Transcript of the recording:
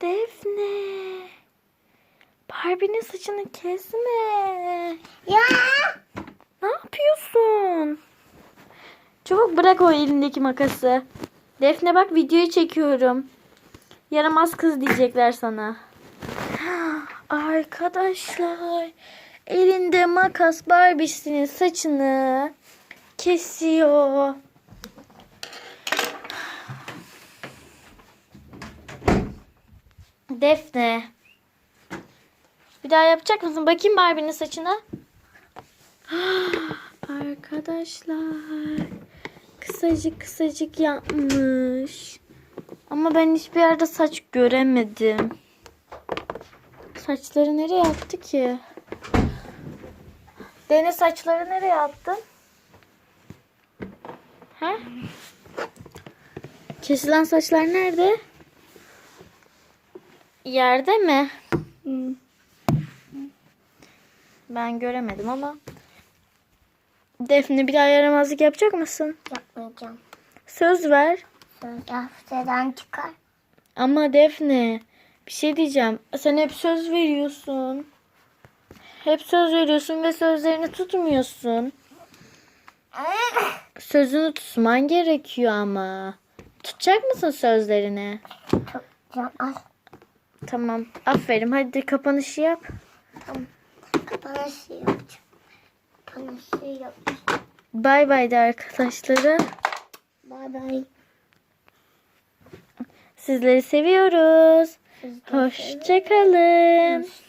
Defne. Barbie'nin saçını kesme. Ya. Ne yapıyorsun? Çabuk bırak o elindeki makası. Defne bak videoyu çekiyorum. Yaramaz kız diyecekler sana. Arkadaşlar elinde makas Barbie'sinin saçını kesiyor. Defne. Bir daha yapacak mısın? Bakayım Barbie'nin saçına. Arkadaşlar kısacık kısacık yapmış. Ama ben hiçbir yerde saç göremedim. Saçları nereye attı ki? Deniz saçları nereye attın? He? Kesilen saçlar nerede? Yerde mi? Ben göremedim ama. Defne bir daha yaramazlık yapacak mısın? Yapmayacağım. Söz ver. Söz haftadan çıkar. Ama Defne bir şey diyeceğim. Sen hep söz veriyorsun. Hep söz veriyorsun ve sözlerini tutmuyorsun. Sözünü tutman gerekiyor ama. Tutacak mısın sözlerini? Tutacağım. Al. Tamam. Aferin. Hadi kapanışı yap. Kapanışı yapacağım. Kapanışı yapacağım. Bay bay de arkadaşlara. Bye bye. Sizleri seviyoruz. Hoşçakalın. seviyoruz.